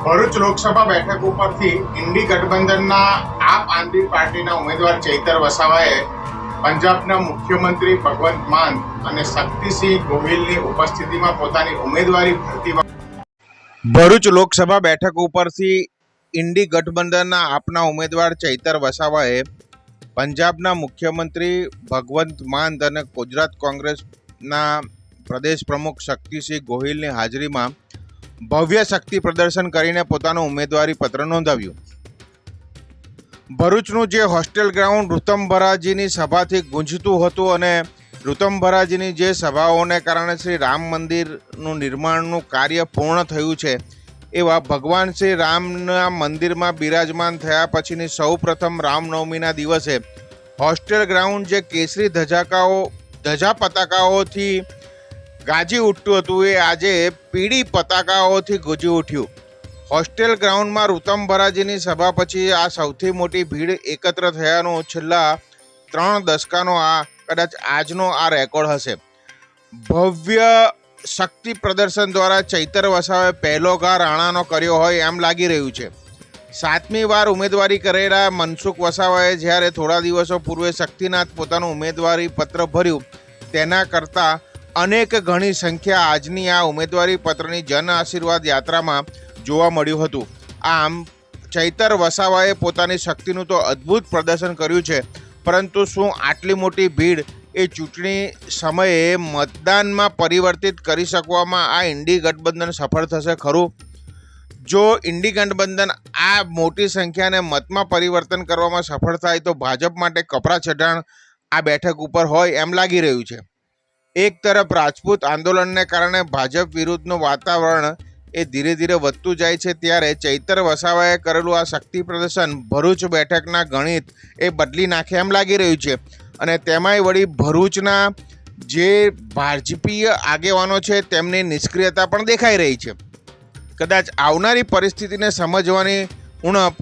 ભરૂચ લોકસભા બેઠક ઉપરથી ઇન્ડી ગઠબંધનના આપ આદમી પાર્ટીના ઉમેદવાર ચૈતર વસાવાએ પંજાબના મુખ્યમંત્રી ભગવંત માન અને શક્તિસિંહ ગોહિલની ઉપસ્થિતિમાં પોતાની ઉમેદવારી ભરતી ભરૂચ લોકસભા બેઠક ઉપરથી ઇન્ડી ગઠબંધનના આપના ઉમેદવાર ચૈતર વસાવાએ પંજાબના મુખ્યમંત્રી ભગવંત માન અને ગુજરાત કોંગ્રેસના પ્રદેશ પ્રમુખ શક્તિસિંહ ગોહિલની હાજરીમાં ભવ્ય શક્તિ પ્રદર્શન કરીને પોતાનું ઉમેદવારી પત્ર નોંધાવ્યું. ભરૂચનું જે હોસ્ટેલ ગ્રાઉન્ડ ઋતંભરાજીની સભાથી ગુંજતું હતું અને ઋતંભરાજીની જે સભાઓને કારણે શ્રી રામ મંદિરનું નિર્માણનું કાર્ય પૂર્ણ થયું છે, એવા ભગવાન શ્રી રામના મંદિરમાં બિરાજમાન થયા પછીની સૌ પ્રથમ રામનવમીના દિવસે હોસ્ટેલ ગ્રાઉન્ડ જે કેસરી ધજાકાઓ, ધજા પતાકાઓથી ગાજી ઉઠતું હતું એ આજે પીળી પતાકાઓથી ગુજી ઉઠ્યું. હોસ્ટેલ ગ્રાઉન્ડમાં ઋતંભરાજીની સભા પછી આ સૌથી મોટી ભીડ એકત્ર થયાનો છેલ્લા ત્રણ દશકાનો આ, કદાચ આજનો આ રેકોર્ડ હશે. ભવ્ય શક્તિ પ્રદર્શન દ્વારા ચૈતર વસાવે પહેલો ઘા રાણાનો કર્યો હોય એમ લાગી રહ્યું છે. સાતમી વાર ઉમેદવારી કરેલા મનસુખ વસાવાએ જ્યારે થોડા દિવસો પૂર્વે શક્તિનાથ પોતાનું ઉમેદવારી પત્ર ભર્યું, તેના કરતાં અનેક ઘણી સંખ્યા આજની આ ઉમેદવારી પત્રની જન આશીર્વાદ યાત્રામાં જોવા મળ્યું હતું. આમ, ચૈતર વસાવાએ પોતાની શક્તિનું તો અદ્ભુત પ્રદર્શન કર્યું છે. પરંતુ શું આટલી મોટી ભીડ એ ચૂંટણી સમયે મતદાનમાં પરિવર્તિત કરી શકવામાં આ ઇન્ડી ગઠબંધન સફળ થશે ખરું? જો ઇન્ડી ગઠબંધન આ મોટી સંખ્યાને મતમાં પરિવર્તન કરવામાં સફળ થાય તો ભાજપ માટે કપરા ચઢાણ આ બેઠક ઉપર હોય એમ લાગી રહ્યું છે. એક તરફ રાજપૂત આંદોલનને કારણે ભાજપ વિરુદ્ધનું વાતાવરણ એ ધીરે ધીરે વધતું જાય છે, ત્યારે ચૈતર વસાવાએ કરેલું આ શક્તિ પ્રદર્શન ભરૂચ બેઠકના ગણિત એ બદલી નાખે એમ લાગી રહ્યું છે. અને તેમાંય વળી ભરૂચના જે ભાજપીય આગેવાનો છે, તેમની નિષ્ક્રિયતા પણ દેખાઈ રહી છે. કદાચ આવનારી પરિસ્થિતિને સમજવાની ઉણપ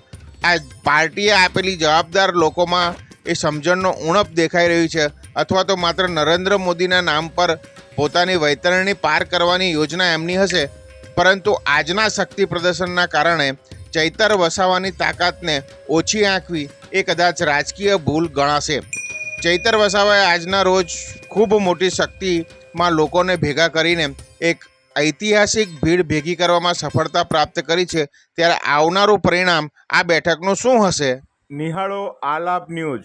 આ પાર્ટીએ આપેલી જવાબદાર લોકોમાં એ સમજણનો ઉણપ દેખાઈ રહ્યું છે. અથવા તો માત્ર નરેન્દ્ર મોદીના નામ પર પોતાની વૈતરણી પાર કરવાની યોજના એમની હશે. પરંતુ આજના શક્તિ પ્રદર્શનના કારણે ચૈતર વસાવાની તાકાતને ઓછી આંકવી એ કદાચ રાજકીય ભૂલ ગણાશે. ચૈતર વસાવાએ આજના રોજ ખૂબ મોટી શક્તિમાં લોકોને ભેગા કરીને એક ઐતિહાસિક ભીડ ભેગી કરવામાં સફળતા પ્રાપ્ત કરી છે. ત્યારે આવનારું પરિણામ આ બેઠકનું શું હશે? નિહાળો આલાપ ન્યૂઝ.